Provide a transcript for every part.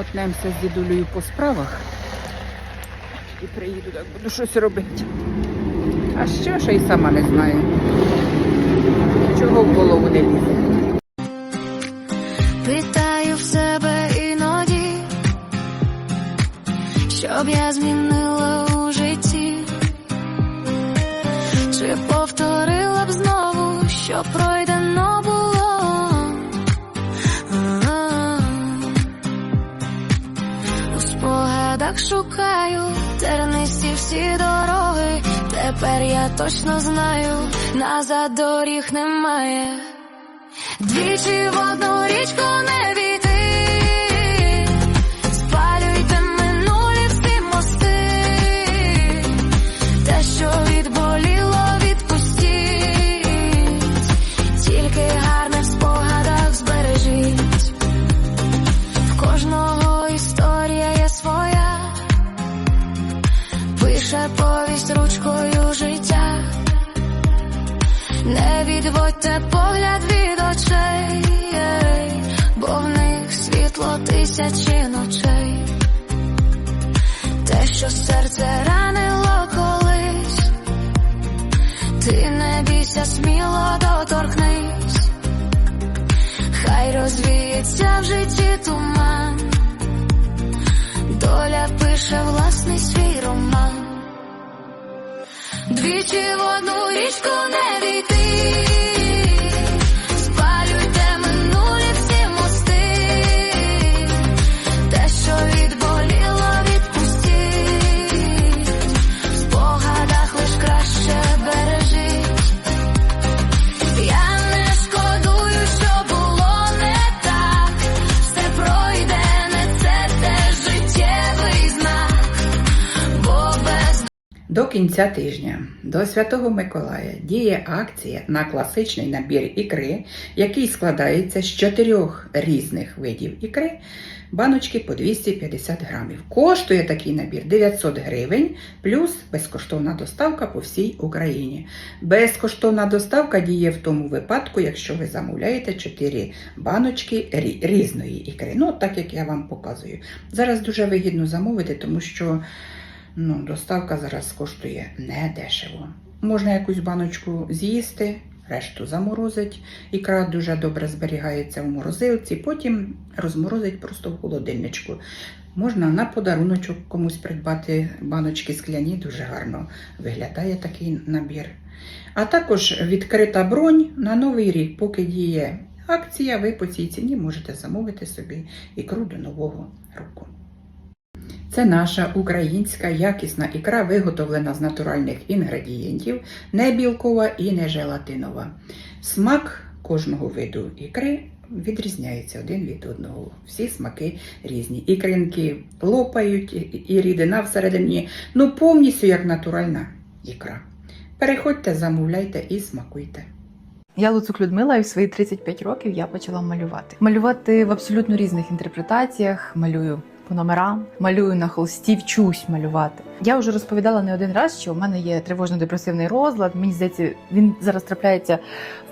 Отнемося з дідулею по справах. І приїду, так буду щось робити. А що ще й сама не знаю. Чого в голову не лізе? Питаю в себе іноді, щоб я змінила у житті, чи повторила б знову, що пройдено шукаю тернисті всі дороги. Тепер я точно знаю, назад доріг немає. Двічі пише повість ручкою життя. Не відводьте погляд від очей, бо в них світло тисячі ночей. Те, що серце ранило колись, ти не бійся, сміло доторкнись, хай розвіється в житті туман, доля пише власний свій роман. Двічі в одну річку не війти, До кінця тижня до Святого Миколая діє акція на класичний набір ікри, який складається з чотирьох різних видів ікри, баночки по 250 грамів. Коштує такий набір 900 гривень, плюс безкоштовна доставка по всій Україні. Безкоштовна доставка діє в тому випадку, якщо ви замовляєте 4 баночки різної ікри. Ну, так як я вам показую. Зараз дуже вигідно замовити, тому що. Ну, доставка зараз коштує не дешево. Можна якусь баночку з'їсти, решту заморозить. Ікра дуже добре зберігається в морозилці, потім розморозить просто в холодильничку. Можна на подаруночок комусь придбати баночки скляні, дуже гарно виглядає такий набір. А також відкрита бронь на новий рік, поки діє акція, ви по цій ціні можете замовити собі ікру до нового року. Це наша українська якісна ікра, виготовлена з натуральних інгредієнтів, не білкова і не желатинова. Смак кожного виду ікри відрізняється один від одного. Всі смаки різні. Ікринки лопають, і- рідина всередині, ну повністю як натуральна ікра. Переходьте, замовляйте і смакуйте. Я Луцук Людмила, і в свої 35 років я почала малювати. Малювати в абсолютно різних інтерпретаціях, малюю по номерам, малюю на холсті, вчусь малювати. Я вже розповідала не один раз, що у мене є тривожно-депресивний розлад. Мені здається, він зараз трапляється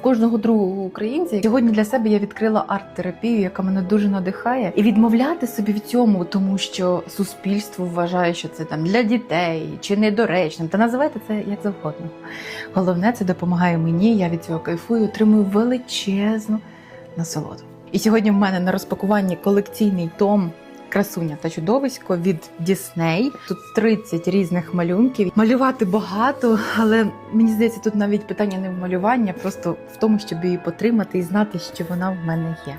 в кожного другого українця. Сьогодні для себе я відкрила арт-терапію, яка мене дуже надихає, і відмовляти собі в цьому, тому що суспільство вважає, що це там для дітей чи недоречним. Та називайте це як завгодно. Головне, це допомагає мені. Я від цього кайфую, отримую величезну насолоду. І сьогодні в мене на розпакуванні колекційний том. Красуня та чудовисько від Дісней. Тут 30 різних малюнків. Малювати багато, але мені здається, тут навіть питання не в малюванні, а просто в тому, щоб її потримати і знати, що вона в мене є.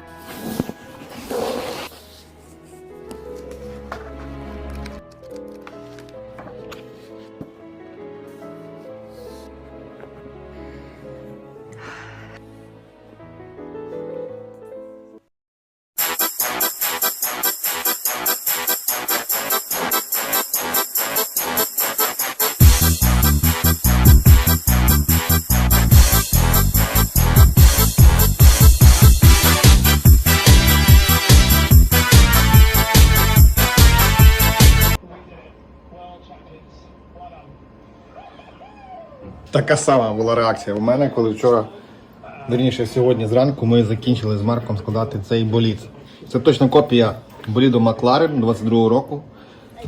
Така сама була реакція у мене, коли вчора, верніше сьогодні зранку, ми закінчили з Марком складати цей боліт. Це точно копія боліду Макларен 22 року.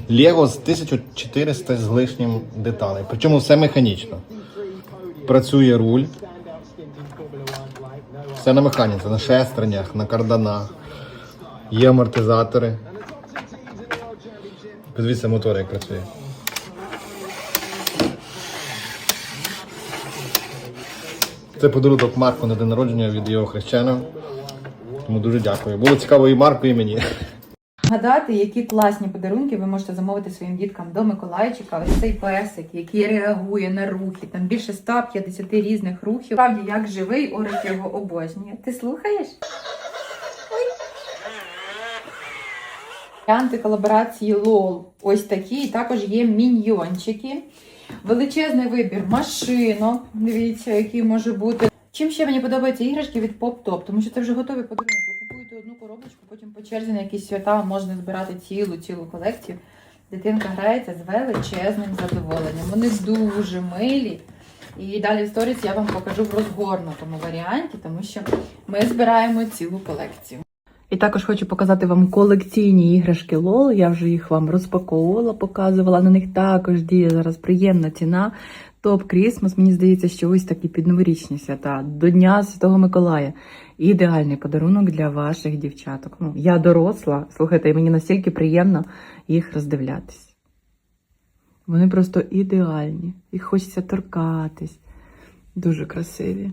Лего з 1400 з лишнім деталей. Причому все механічно. Працює руль. Все на механіці, на шестернях, на карданах. Є амортизатори. Подивіться мотор, як працює. Це подарунок Марку на день народження від його хрещеного. Тому дуже дякую. Було цікаво і Марку, і мені. Гадати, які класні подарунки ви можете замовити своїм діткам до Миколайчика. Ось цей песик, який реагує на рухи, там більше 150 різних рухів. Справді, як живий, Орик його обожнює. Ти слухаєш? Варіанти колаборації LOL. Ось такі. Також є міньйончики. Величезний вибір машинок. Дивіться, який може бути. Чим ще мені подобаються іграшки від Pop Top, тому що це вже готовий подарунок. Ви купуєте одну коробочку, потім по черзі на якісь свята можна збирати цілу цілу колекцію. Дитинка грається з величезним задоволенням. Вони дуже милі. І далі в сторіс я вам покажу в розгорнутому варіанті, тому що ми збираємо цілу колекцію. І також хочу показати вам колекційні іграшки LOL. Я вже їх вам розпаковувала, показувала. На них також діє зараз приємна ціна. Топ Крісмас, мені здається, що ось такі підноворічні свята до Дня Святого Миколая. Ідеальний подарунок для ваших дівчаток. Ну, я доросла, слухайте, і мені настільки приємно їх роздивлятись. Вони просто ідеальні. Їх хочеться торкатись. Дуже красиві.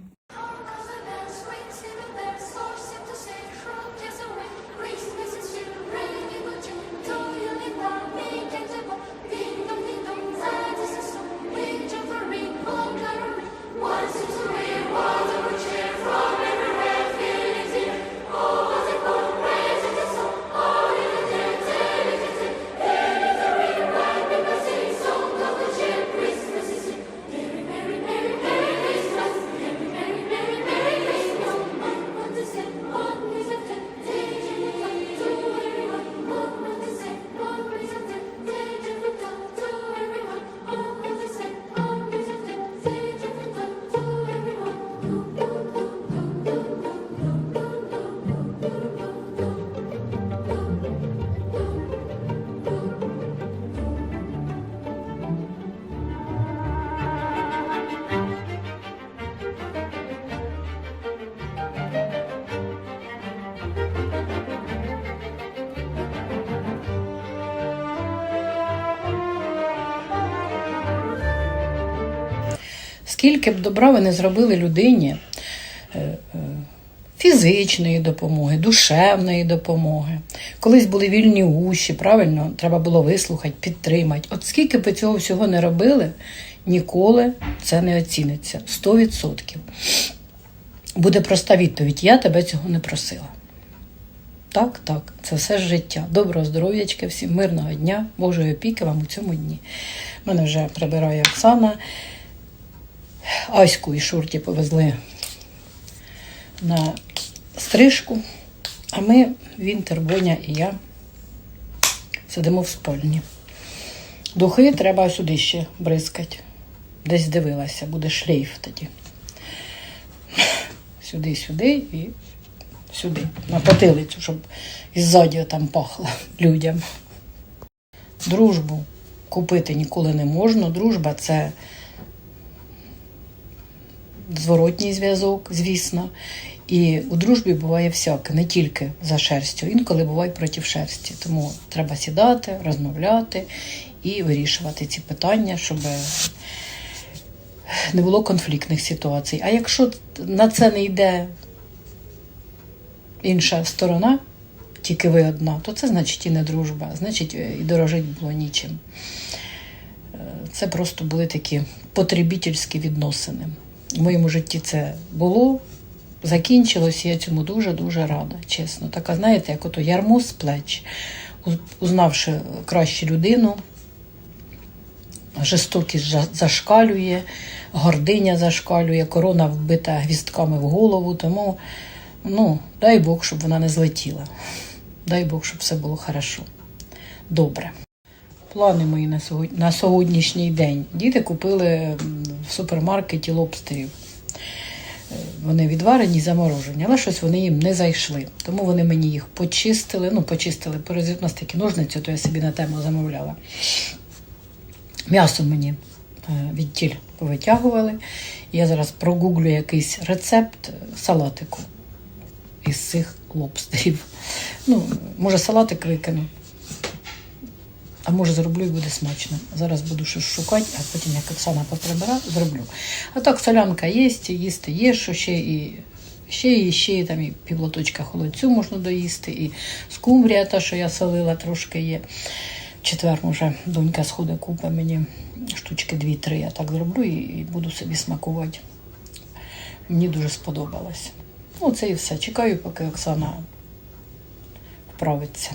Скільки б добра ви не зробили людині е, е, фізичної допомоги, душевної допомоги. Колись були вільні уші, правильно, треба було вислухати, підтримати. От скільки б ви цього всього не робили, ніколи це не оціниться. 100%. Буде проста відповідь: я тебе цього не просила. Так, так, це все ж життя. Доброго здоров'ячка, всім мирного дня, Божої опіки вам у цьому дні. Мене вже прибирає Оксана. Аську і Шурті повезли на стрижку, а ми, Вінтер, Боня і я сидимо в спальні. Духи треба сюди ще бризкати. Десь дивилася, буде шлейф тоді. Сюди, сюди і сюди, на потилицю, щоб іззаді там пахло людям. Дружбу купити ніколи не можна. Дружба це зворотній зв'язок, звісно. І у дружбі буває всяке, не тільки за шерстю, інколи буває проти шерсті. Тому треба сідати, розмовляти і вирішувати ці питання, щоб не було конфліктних ситуацій. А якщо на це не йде інша сторона, тільки ви одна, то це значить і не дружба, значить і дорожить було нічим. Е, Це просто були такі потребітельські відносини. В моєму житті це було, закінчилось, і я цьому дуже-дуже рада, чесно. Така, знаєте, як ото ярмо з плеч, узнавши краще людину, жорстокість зашкалює, гординя зашкалює, корона вбита гвістками в голову. Тому, ну, дай Бог, щоб вона не злетіла. Дай Бог, щоб все було хорошо. Добре. Плани мої на сьогоднішній день. Діти купили в супермаркеті лобстерів. Е, вони відварені заморожені, але щось вони їм не зайшли. Тому вони мені їх почистили. Ну, почистили, у нас такі ножниці, то я собі на тему замовляла. М'ясо мені е, відтіль повитягували. Я зараз прогуглю якийсь рецепт салатику із цих лобстерів. Ну, може, салатик викину. А може зроблю і буде смачно. Зараз буду щось шукати, а потім, як Оксана поприбира, зроблю. А так солянка є, їсти є, що ще і ще і ще там і півлоточка холодцю можна доїсти, і скумбрія, та, що я солила, трошки є. Четвер, може, донька сходить купить мені штучки 2-3, я так зроблю і, і буду собі смакувати. Мені дуже сподобалось. Ну, це і все. Чекаю, поки Оксана вправиться.